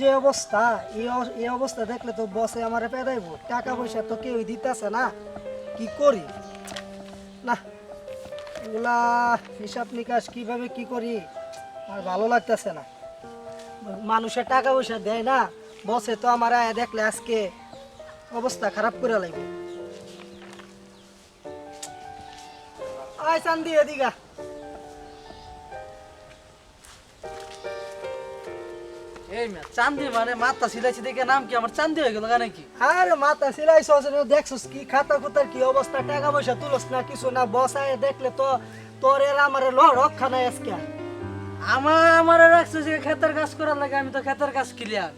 যে অবস্থা এই অবস্থা দেখলে তো বসে আমারে পেদাইব। টাকা পয়সা তো কেউই দিতেছে না। কি করি? না, এগুলা হিসাব নিকাশ কীভাবে কি করি? আর ভালো লাগতেছে না। মানুষের টাকা পয়সা দেয় না, বসে তো আমার আয়া দেখলে আজকে অবস্থা খারাপ করে লাগবে আয় চান্দি এদিকা এই মেয়ে চান্দি মানে মাথা সিলাইছি দেখে নাম কি? আমার চান্দি হয়ে গেল নাকি আরে মাথা সিলাইছ দেখছস কি? খাতা খুতার কি অবস্থা? টাকা পয়সা তুলস না কিছু না? বসায় দেখলে তো তোর এর আমার রক্ষা নাই আজকে। আমার আমার রাখছে যে খেতের কাজ করার লাগে আমি তো খেতের কাজ ক্লিয়ার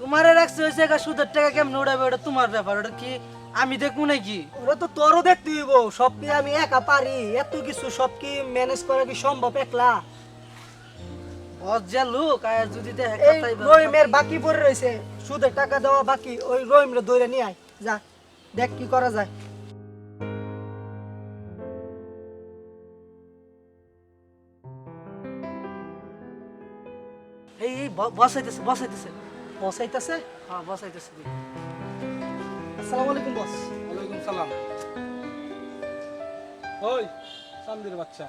তোমার রাখছে হয়েছে সুদের টাকা কেমন উড়াবে? ওটা তোমার ব্যাপার ওটা কি আমি দেখব নাকি? ওরা তো তোরও দেখতে হইব সব কি আমি একা পারি? এত কিছু সব কি ম্যানেজ করা কি সম্ভব? একলা? বস যে লোক আর যদি দেখে এই রহিমের বাকি পড়ে রয়েছে সুদের টাকা দেওয়া বাকি ওই রহিমরে দৌড়ে নিয়ে আয়। যা দেখ কি করা যায়। এই এই বসাইতেছে বসাইতেছে। বসাইতেছে? হ্যাঁ বসাইতেছে আসসালামু আলাইকুম বস। ওয়ালাইকুম সালাম। ওই চান্দির বাচ্চা।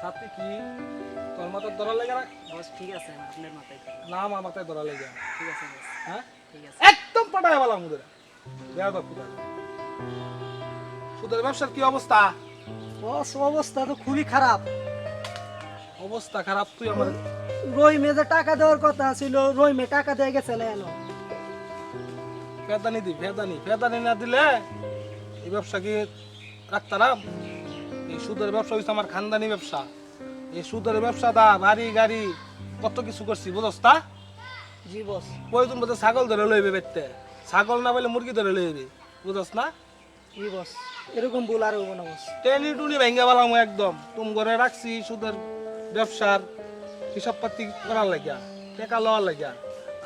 সাথে কি? মাথার ধরা লেগে রাখ। বস ঠিক আছে আপনার মাথায় না আমার মাথায় ধরা লেগে ঠিক আছে বস। হ্যাঁ? ঠিক আছে। একদম পাঠায় বলা মুদের। দেয়া দাও সুদের ব্যবসার কি অবস্থা? বস অবস্থা তো খুবই খারাপ। অবস্থা খারাপ তুই আমার রহিমে যে টাকা দেওয়ার কথা ছিল রহিমে টাকা দিয়ে গেছে এনো ফেদানি দি ফেদানি। ফেদানি না দিলে এই ব্যবসা কি রাখতারাম এই সুদের ব্যবসা হচ্ছে আমার খানদানি ব্যবসা। এই সুদের ব্যবসা দা বাড়ি গাড়ি কত কিছু করছি বুঝস তা? জি বস। প্রয়োজন বোধ ছাগল ধরে লইবে বেতে ছাগল না পেলে মুরগি ধরে লইবে বুঝস না? জি বস। এরকম ভুল আর হব না বস। টেনি টুনি ভেঙ্গে পেলাম একদম। তুম ঘরে রাখছি সুদের ব্যবসার হিসাব পাতি করার লাগিয়া টেকা লওয়ার লাগিয়া।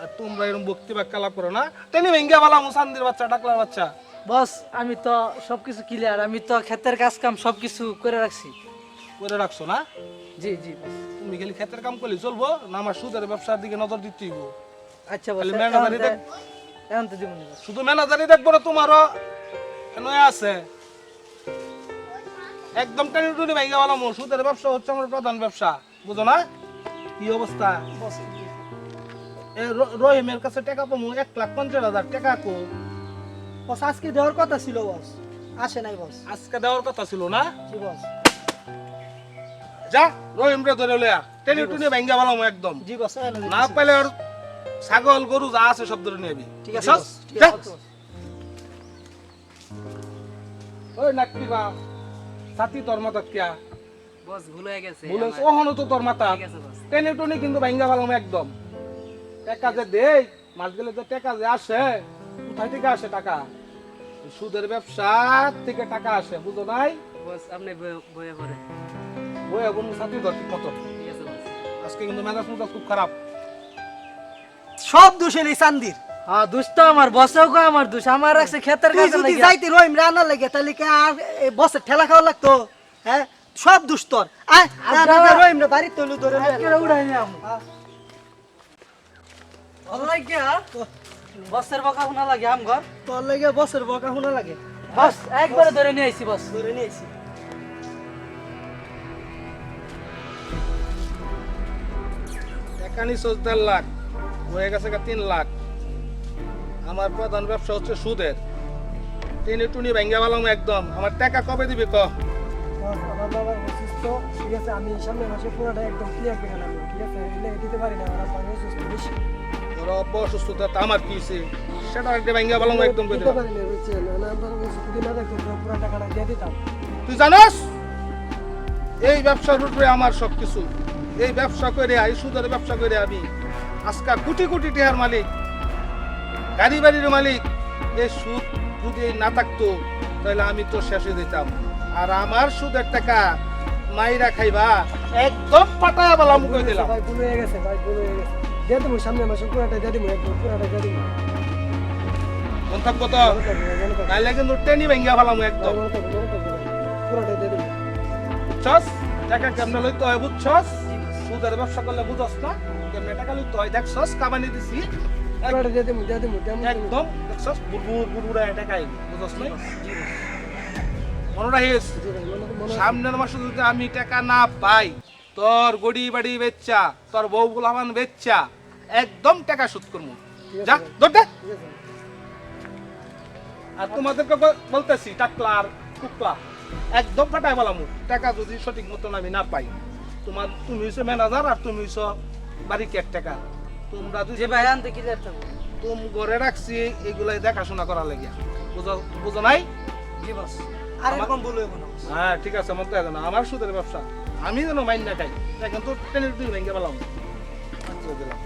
আর তোমরা এরকম বক্তি বাক্য লাভ করো না। টেনি ভেঙ্গে পেলাম সান্দির বাচ্চা ডাকলার বাচ্চা। বস আমি তো সবকিছু ক্লিয়ার আমি তো ক্ষেতের কাজ কাম সবকিছু করে রাখছি। করে রাখছো না? জি জি। তুমি খালি ক্ষেতের কাম করলে চলবো না আমার সুদের ব্যবসার দিকে নজর দিতে হইব। আচ্ছা দেখ- এখন তো জীবন শুধু ম্যানেজারই দেখব না তোমারও। নয়া আছে। একদম টেনি টুনি ভেঙ্গে পেলাম সুদের ব্যবসা হচ্ছে আমার প্রধান ব্যবসা বুঝো না? কি অবস্থা? রহিমের কাছে টাকা পাবো এক লাখ পঞ্চাশ হাজার টাকা কো। বস আজকে দেওয়ার কথা ছিল বস। আসে নাই বস। আজকে দেওয়ার কথা ছিল না? জি বস। যা রহিম রে ধরে লয়া টেনে টুনে ভেঙ্গা ভালো একদম। জি বস না পাইলে আর ছাগল গরু যা আছে সব ধরে নিয়ে ঠিক আছে? বস, ঠিক আছে ওই নাকটি বা সাথী তোর মাথাত কিয়া? বস ভুল হয়ে গেছে বলে ওহনো তো তোর মাথা ঠিক আছে বস। টেনে টুনে কিন্তু ভেঙ্গা ভালো একদম। টাকা যে দেই মাস গেলে যে টাকা যে আসে কোথায় থেকে আসে টাকা? সুদের ব্যবসা থেকে টাকা আসে বুঝো নাই? বস আপনি বয়ে পড়ে ওই এখন সাথী ধর ঠিক মতো ঠিক আছে বস। আজকে কিন্তু মেজাজ মুজাজ খুব খারাপ। সব দোষের এই চান্দির। হ্যাঁ দুষ্ট আমার বসেও কো আমার দুষ? আমার রাখছে ক্ষেতের তুই কাজ যদি যাইতে রহিম রান্না লাগে তাহলে কি আর এই বসের ঠেলা খাওয়া লাগতো? হ্যাঁ? সব দুস্তর আয় আর না, বাড়ির তলু ধরে। উড়াই নিয়ে আম। ভালো লাগে বসের বকা শোনা লাগে আম ঘর তোর লাগে বসের বকা শোনা লাগে। বস একবারে ধরে নিয়ে আইছি বস। ধরে নিয়েছি চোদ্দ দেড় লাখ, হয়ে গেছে তিন লাখ। আমার প্রধান ব্যবসা হচ্ছে সুদের। টেনে টুনি ভেঙ্গা পেলাম একদম। আমার টাকা কবে দিবি ক? আমার আছে আমি? সেটা তুই এই ব্যবসার আমার সব কিছু এই ব্যবসা করে এই সুদের ব্যবসা করে আমি। আজকা কোটি কোটি টাকার মালিক গাড়ি বাড়ির মালিক এই সুদ যদি না থাকতো তাহলে আমি তো শেষে দিতাম আর আমার সুদের টাকা মাইরা খাইবা একদম পাটায় বলা মুখে দিলাম। ভাই ভুল হয়ে গেছে ভাই ভুল হয়ে গেছে। দিয়ে দেবো সামনে মাসে পুরোটা দিয়ে দেবো একদম পুরোটা দিয়ে দেবো। মন থাকব তো। নাইলে কিন্তু টেনি ভেঙ্গা ফেলাম একদম। পুরোটা দিয়ে দেবো। বুঝছস? টাকা কেমনে লইতে হয় বুঝছস? সুদের ব্যবসা করলে বুঝস না? টাকা লুট হয় দেখছস? কামানি দিছি। একদম দেখছস? বুড়বুড় বুড়বুড়া টাকা আইবি বুঝস না? মনে রাখিস? মনে- মনে- সামনের মাসে যদি আমি টাকা না পাই তোর গড়ি বাড়ি বেচ্চা তোর বউ গুলামান বেচ্চা একদম টাকা শোধ করব। আছে যা। ধরতে আর তোমাদেরকে বল- বলতেছি টাকলা আর কুকলা একদম ফাটাই বলাম টাকা যদি সঠিক মতন আমি না পাই। তোমার তুমি হইছো ম্যানেজার আর তুমি হইছো বাড়ি কেয়ারটেকার তোমরা যে দুজন ভাই আনতে কি হবে? তুম ঘরে রাখছি এগুলাই দেখাশোনা করার লাগিয়া। বুঝো বুঝো নাই? জি বস আর এরকম বলবে না। হ্যাঁ ঠিক আছে আমার দেখো না। আমার সুদের ব্যবসা। আমি যেন মাইন না খাই। এখন তো টেনের দুই ভেঙে পেলাম। আচ্ছা দিলাম।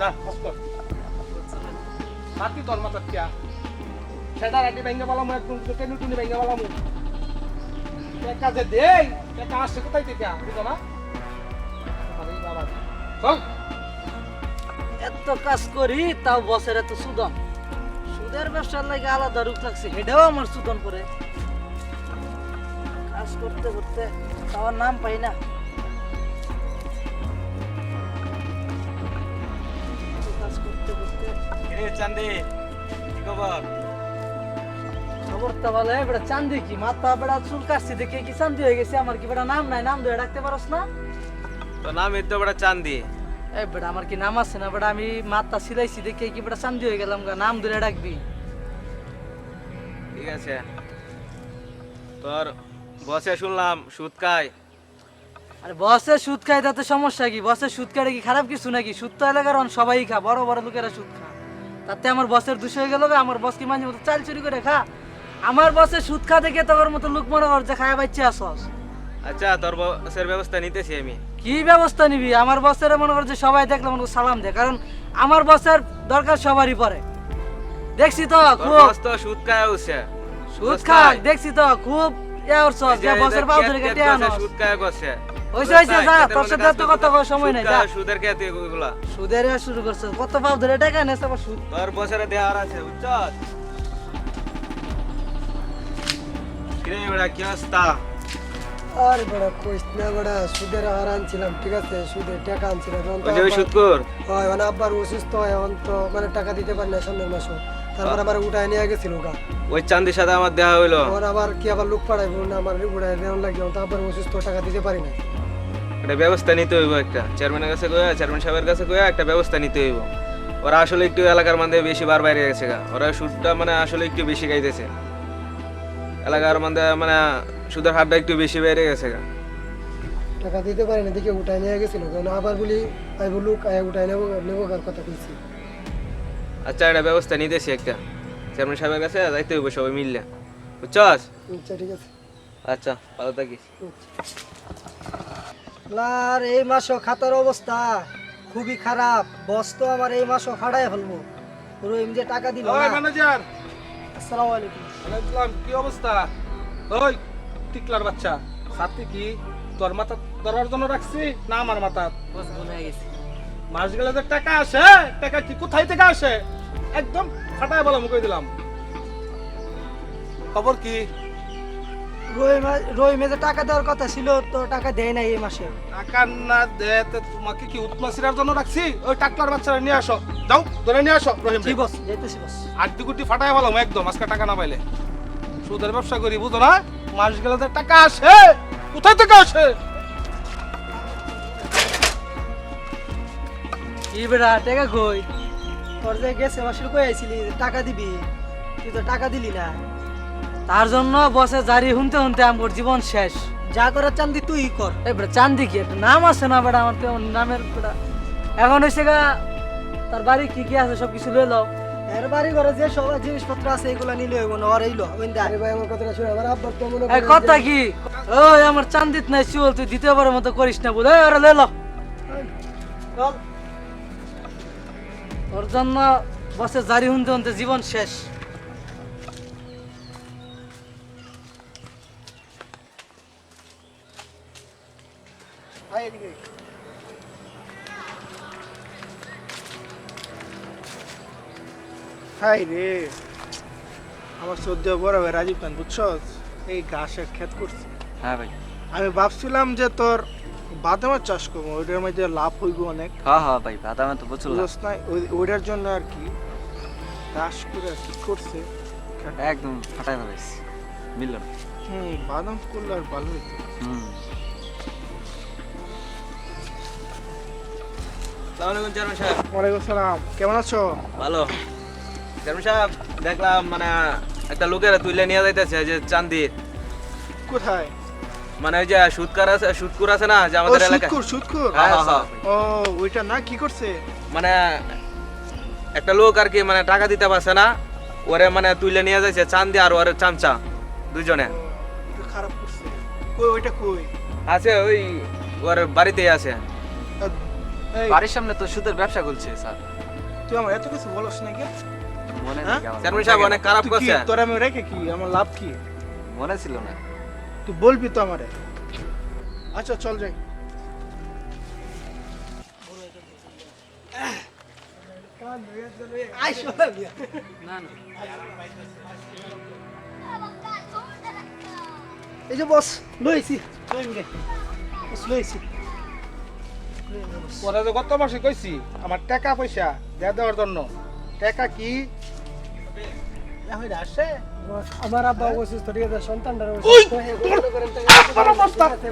না কষ্ট মাতি তোর মাথার কিয়া সেটা রাটি ভেঙে পেলাম একদম টেনে টুনি ভেঙে পেলাম। যে দেই আসছে কোথায় থেকে? বুঝো না? এত কাজ করি তাও বসের এত সুদন। সুদের ব্যবসার লাগে আলাদা রূপ থাকছে এটাও আমার সুদন করে কাজ করতে করতে নাম পাই না। কাজ করতে করতে চান্দে কি খবর? খবর তো ভালো চান্দি কি? মাথা বেড়া চুল কাটছি দেখে কি চান্দি হয়ে গেছে? আমার কি বেটা নাম নাই? নাম ধরে ডাকতে পারস না? তো নাম এত বড় চান্দি। এই বেটা আমার কি নাম আছে না বেটা আমি মাথা সিলাইছি দেখে কি বেটা চান্দি হয়ে গেলাম গা নাম ধরে ডাকবি। ঠিক আছে। তোর বসে শুনলাম সুদ খায়। আরে বসে সুদ খায় তাতে সমস্যা কি? বসে সুদ খায় কি খারাপ কিছু নাকি? সুদ তো এলাকার অন সবাই খা বড় বড় লোকেরা সুদ খা। তাতে আমার বসের দুষ হয়ে গেল আমার বস কি মাঝে মতো চাল চুরি করে খা। আমার বসে সুদ খা দেখে তোর মতো লোক মনে কর যে খায় বাচ্চা আসস। আচ্ছা তোর বসের ব্যবস্থা নিতেছি আমি। কি ব্যবস্থা নিবি? আমার বসের মনে কর যে সবাই দেখলে মনে সালাম দে কারণ আমার বসের দরকার সবারই পরে দেখছি তো খুব সুদ খায় উঠছে সুদ খা দেখছি তো খুব যে বসের পাও ধরে কেটে আনস। সুদ খায় করছে হইছে হইছে যা তোর সাথে এত কথা কওয়ার সময় নাই যা। সুদের কে তুই এগুলা সুদের শুরু করছে কত পাও ধরে টাকা নেছে আবার সুদ? তোর বসের দেওয়ার আছে বুঝছস? কিরে বেড়া কি অবস্থা? আরে বড় কইস না বড় সুদের হার আনছিলাম ঠিক আছে? সুদের টাকা আনছিলাম ওই যে সুদ কর হয় মানে আব্বার অসুস্থ হয় এখন তো মানে টাকা দিতে পারি না সামনের মাসে তারপর আমার উঠায় নিয়ে গেছিল গা। ওই চান্দির সাথে আমার দেওয়া হইল। আমার আবার কি আবার লোক পাঠাইবো না আমার উঠায় দেওয়ার লাগে তো আব্বার অসুস্থ টাকা দিতে পারি না একটা ব্যবস্থা নিতে হইব একটা। চেয়ারম্যানের কাছে কইয়া চেয়ারম্যান সাহেবের কাছে কইয়া একটা ব্যবস্থা নিতে হইব। ওরা আসলে একটু এলাকার মধ্যে বেশি বার বাইরে গেছে গা। ওরা সুদটা মানে আসলে একটু বেশি খাইতেছে। এলাকার মধ্যে মানে সুদের হারটা একটু বেশি বেড়ে গেছে গা। টাকা দিতে পারি না দেখে উঠায় নিয়ে গেছিল। কারণ আবার বলি আই বলু আয় উঠায় নেব নেব কার কথা কইছি। আচ্ছা একটা ব্যবস্থা নিতেছি একটা। চেয়ারম্যান সাহেবের কাছে যাইতে হইব সবাই মিললে। বুঝছস? আচ্ছা ঠিক আছে। আচ্ছা ভালো থাকিস। আর এই মাসও খাতার অবস্থা। খুবই খারাপ। বস তো আমার এই মাসও ফাড়াই ফেলব। রহিম যে টাকা দিল ওই ম্যানেজার! আসসালামু আলাইকুম। ওয়ালাইকুম কি অবস্থা? ওই টিকলার বাচ্চা। সাথে কি তোর মাথা ধরার জন্য রাখছি না আমার মাথা? বস ভুল হয়ে গেছে। মাস গেলে যে টাকা আসে টাকা কি কোথায় থেকে আসে? একদম ফাটায় বলা মুখে দিলাম। খবর কি? টাকা দেওয়ার কথা ছিল তো টাকা দেয় নাই এই মাসে। টাকা না দে তে তোমাকে কি উৎমাসিরার জন্য রাখছি? ওই টাকলার বাচ্চারা নিয়ে আসো। যাও ধরে নিয়ে আসো রহিম জি বস যাইতেছি বস। আড্ডি গুটি ফাটায় বলো একদম আজকে টাকা না পাইলে। সুদের ব্যবসা করি বুঝো না? মাস গেলে যে টাকা আসে কোথায় থেকে আসে? কি বেড়া টাকা কই? তোর যে গেছে মাসে কই আইছিলি টাকা দিবি? তুই তো টাকা দিলি না। তার জন্য বসে জারি হুনতে হুনতে আমার জীবন শেষ। যা করার চান্দি তুই কর। এই বেটা চান্দি কি? একটা নাম আছে না বেটা আমার তো নামের বেটা এখন হয়েছে গা তার বাড়ি কি কি আছে সব কিছু লয়ে লও। এর বাড়ি ঘরে যে সব জিনিসপত্র আছে এগুলা নিলে হইব না আর এইলো ওইন্দা আরে ভাই আমার কথাটা শুনে আমার আব্বা তো মনে এই কথা কি? ওই আমার চান্দিত নাই চুল তুই দ্বিতীয়বারের মতো করিস না বলে। ওরা লয়ে লও চল। ওর জন্য বসে জারি হুনতে হুনতে জীবন শেষ। এদিকে। হাই রে। আমার সদ্য বড় ভাই রাজীব খান বুঝছস? এই ঘাসের ক্ষেত করছি। হ্যাঁ ভাই। আমি ভাবছিলাম যে তোর বাদামের চাষ করব ওইটার মধ্যে লাভ হইব অনেক। হ্যাঁ হ্যাঁ ভাই বাদামে তো প্রচুর লাভ। বুঝছ না? ওই- ওইটার জন্য আর কি চাষ করে কি করছে। একদম ফাটাই ফেলাইছি মিলল না। হুম বাদাম করলে আর ভালো হইতো। হুম। সালাম আলাইকুম চেয়ারম্যান সাহেব। ওয়ালাইকুম সালাম। কেমন আছো? ভালো। চেয়ারম্যান সাহেব দেখলাম মানে একটা লোকের তুইলে নিয়ে যাইতেছে যে চান্দি। কোথায়? মানে ওই যে সুৎকার আছে সুৎকুর আছে না যে আমাদের এলাকায়। সুদকুর সুদকুর হ্যাঁ, হ্যাঁ, হ্যাঁ। ও ওইটা না কি করছে? মানে একটা লোক আর কি মানে টাকা দিতে পারছে না ওরে মানে তুইলে নিয়ে যাইছে চান্দি আর ওর চামচা দুজনে খারাপ করছে। কই ওইটা কই? আছে ওই ওর বাড়িতেই আছে। বাড়ির সামনে তো সুদের ব্যবসা করছে স্যার। তুই আমার এত কিছু বলস নাকি মনে হ্যাঁ? নেই আমার। চেয়ারম্যান সাহেব অনেক খারাপ তুই কি করছে। তোর আমি রেখে কি? আমার লাভ কি? মনে ছিল না। তুই বলবি তো আমারে। আচ্ছা চল যাই। এই যে বস লইছি লইছি যে গত মাসে কইছি আমার টাকা পয়সা দেয়া দেওয়ার জন্য। টাকা কি? আসে বস, আমার আব্বা অসুস্থ ঠিক আছে? অবস্থা, আছে,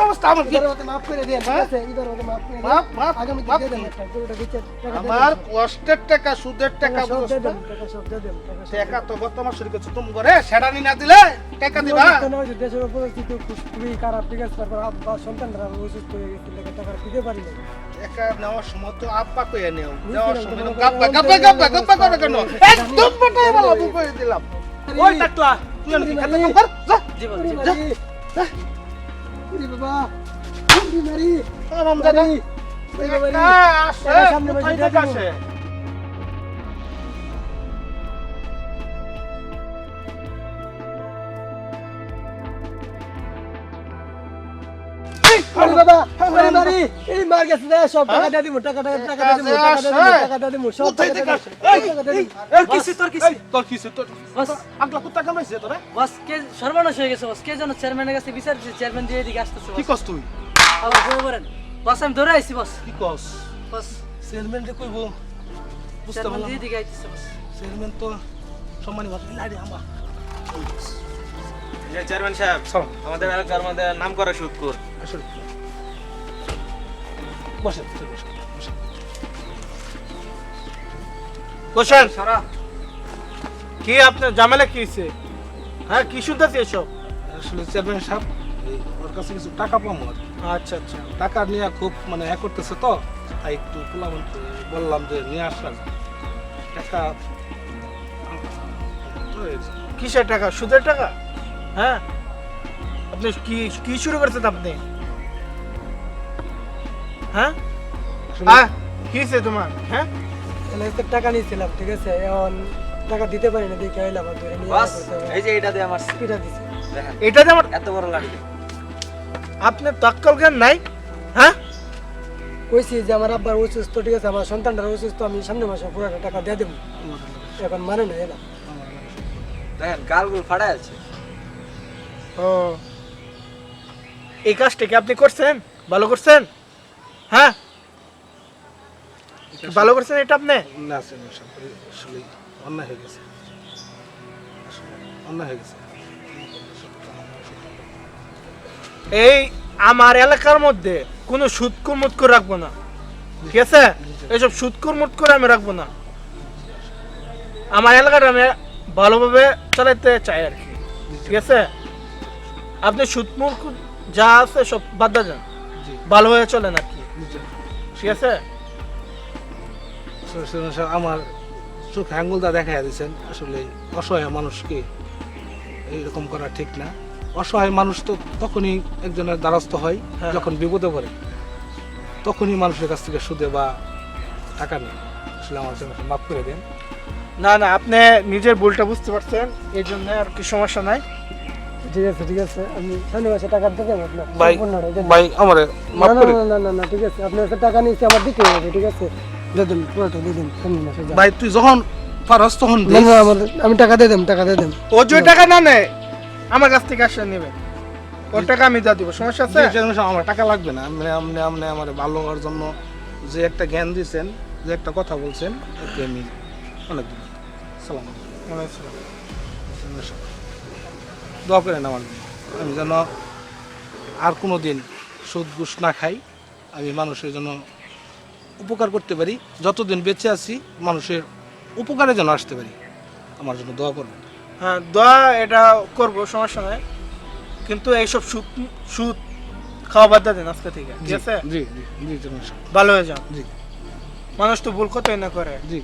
অবস্থা আমার কি? মাফ করে দেন ঠিক আছে? এবারের মতো মাফ করে মাফ, মাফ, আগামী মাফ দেন গরুটা বেচে আমার কষ্টের টাকা সুদের টাকা টাকা বুঝছ দেন টাকা সব দেন টাকা তো গত মাস শুরু তুমি করে সেরানি না দিলে টাকা দিবা? দেশের পরিস্থিতি খুব- খুবই খারাপ ঠিক আছে? তারপর আব্বা সন্তানরা অসুস্থ হয়ে গেছে টাকা দিতে পারি না টাকা নেওয়ার সময় তো আব্বা কইয়া নেও নেওয়ার সময় গাব্বা গাব্বা গাব্বা গাব্বা করে কেন একদম বটাই বলা বুঝে দিলাম। ওই টাকলা তুই আমি খেতে কাম কর যা। জি বল, উরি জি বল। মারি বাবা উরি মারি। আরাম দাদা উরি বাবা সামনে বসে আসে? উরি বাবা উরি মারি এই মার গেছে দে সব টাকা দিয়ে দিমু টাকা টাকা টাকা দিয়ে দিমু টাকা দিয়ে টাকা দিয়ে দিমু সব টাকা টাকা দিয়ে আসে? দিমু টাকা দিয়ে দিমু। এই কিসে তোর কিসে তোর কিসে তোর আগলা কুত্তা কামাইছে তোরে? বস কে সর্বনাশ হয়ে গেছে বস। কে যেন চেয়ারম্যানের কাছে বিচার দিচ্ছে চেয়ারম্যান দিয়ে এদিকে আসতেছে কি বস। তুই? আবার বলে বলেন বস আমি ধরে আইছি বস। কি কস? বস। চেয়ারম্যান রে কইবো। বুঝতে চেয়ারম্যান দিয়ে এদিকে আইতেছে বস। চেয়ারম্যান তো সম্মানী ভাত লাড়ি আমা চেয়ারম্যান সাহেব আমাদের এলাকার মধ্যে নাম করা সুৎকুর আসলে বসে বসে বসে বসেন। সরা। কি আপনার জামেলা কি হয়েছে হ্যাঁ কি শুনতেছি এসব? আসলে চেয়ারম্যান সাহেব ওর কাছে কিছু টাকা পাবো আচ্ছা আচ্ছা। টাকা নিয়ে খুব মানে এ করতেছে তো তাই একটু পোলামন বললাম যে নিয়ে আসলাম। টাকা কিসের টাকা? সুদের টাকা? হ্যাঁ? আপনি কি কি শুরু করছেন আপনি? হ্যাঁ? তোমার? হ্যাঁ? টাকা নিয়েছিলাম ঠিক আছে? এখন টাকা দিতে পারি না দেখে এলাম ধরে নিয়ে বস। এই যে এটা দিয়ে আমার দিছে। দেখেন। এটা যে আমার এত বড় লাগবে আপনার তাক্কল জ্ঞান নাই? হ্যাঁ? কইছি যে আমার আব্বার অসুস্থ ঠিক আছে? আমার সন্তানটার অসুস্থ আমি সামনে মাসে পুরোটা টাকা দিয়ে দেবো। এখন মানে না এলা দেখেন গালগুল ফাটাই আছে। ও। এই কাজটা কি আপনি করছেন? ভালো করছেন? হ্যাঁ? ভালো করছেন এটা আপনি? না আসলে অন্যায় হয়ে গেছে। অন্যায় হয়ে গেছে। এই আমার এলাকার মধ্যে কোনো সুদকুর মুৎকুর রাখব না। ঠিক আছে? এইসব সুদকুর মুৎকুর আমি রাখব না। আমার এলাকাটা আমি ভালোভাবে চালাতে চাই আর কি। ঠিক আছে? আপনি সুদমুর যা আছে সব বাদ যান। জি। ভালোভাবে চলেন আর কি ঠিক আছে? আমার চোখে আঙ্গুলটা দেখা দিয়েছেন আসলে অসহায় মানুষকে এইরকম করা ঠিক না। অসহায় মানুষ তো তখনই একজনের দ্বারস্থ হয় হ্যাঁ। যখন বিপদে পড়ে। তখনই মানুষের কাছ থেকে সুদে বা টাকা নেই আসলে আমার জন্য মাফ করে দেন। না না আপনি নিজের ভুলটা বুঝতে পারছেন এই জন্য আর কি সমস্যা নাই। ঠিক আছে ঠিক আছে। আমি সামনে মাসে টাকা দিয়ে দেবো আপনার ভাই দেবো। ভাই আমার না মাফ না করে না না না না ঠিক আছে। আপনার কাছে টাকা নিয়েছি আমার দিতে হবে ঠিক আছে? দিয়ে দেন পুরোটা দিয়ে দেন সামনে মাসে ভাই তুই যখন পারস তখন দিস। না আমার আমি টাকা দিয়ে দেন টাকা দিয়ে দেন ও যে টাকা না নেয় আমার কাছ থেকে আসলে নেবে। ওর টাকা আমি যা দিব সমস্যা আছে? আমার টাকা লাগবে না। আপনি আপনি আপনি আমার ভালো হওয়ার জন্য যে একটা জ্ঞান দিয়েছেন যে একটা কথা বলছেন আমি অনেক সালাম সাহেব। দোয়া করেন আমার। আমি যেন আর কোনো দিন সুদ ঘুষ না খাই। আমি মানুষের জন্য উপকার করতে পারি। যতদিন বেঁচে আছি মানুষের উপকারে যেন আসতে পারি। আমার জন্য দোয়া করবেন। হ্যাঁ দোয়া এটা করব সমস্যা নাই। কিন্তু এইসব সুদ সুদ খাওয়া বাদ দেন আজকে থেকে ঠিক আছে? জি জি জি ভালো হয়ে যান। জি। মানুষ তো ভুল কতই না করে। জি।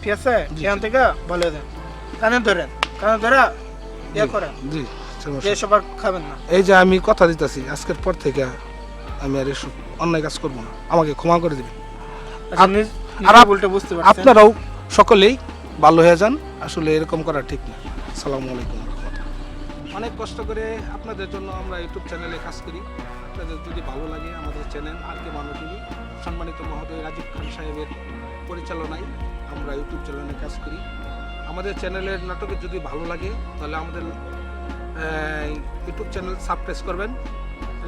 ঠিক আছে? এখান থেকে ভালো হয়ে যান। কানে ধরেন কানে ধরে ইয়ে করেন জি যে সবার খাবেন না? এই যে আমি কথা দিতেছি আজকের পর থেকে আমি আর এসব অন্যায় কাজ করব না। আমাকে ক্ষমা করে দিবেন। আচ্ছা আর নিজে বুঝতে পারছেন। আপনারাও সকলেই ভালো হয়ে যান। আসলে এরকম করা ঠিক না। সালামু আলাইকুম অনেক কষ্ট করে আপনাদের জন্য আমরা ইউটিউব চ্যানেলে কাজ করি। আপনাদের যদি ভালো লাগে আমাদের চ্যানেল আর কে মানো টিভি সম্মানিত মহোদয় রাজীব খান সাহেবের পরিচালনায় আমরা ইউটিউব চ্যানেলে কাজ করি। আমাদের চ্যানেলের নাটকে যদি ভালো লাগে তাহলে আমাদের ইউটিউব চ্যানেল সাবস্ক্রাইব করবেন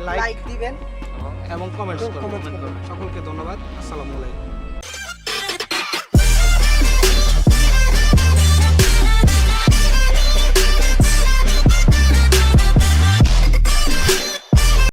লাইক দিবেন। এবং কমেন্টস করবেন। সকলকে ধন্যবাদ। আসসালামু আলাইকুম।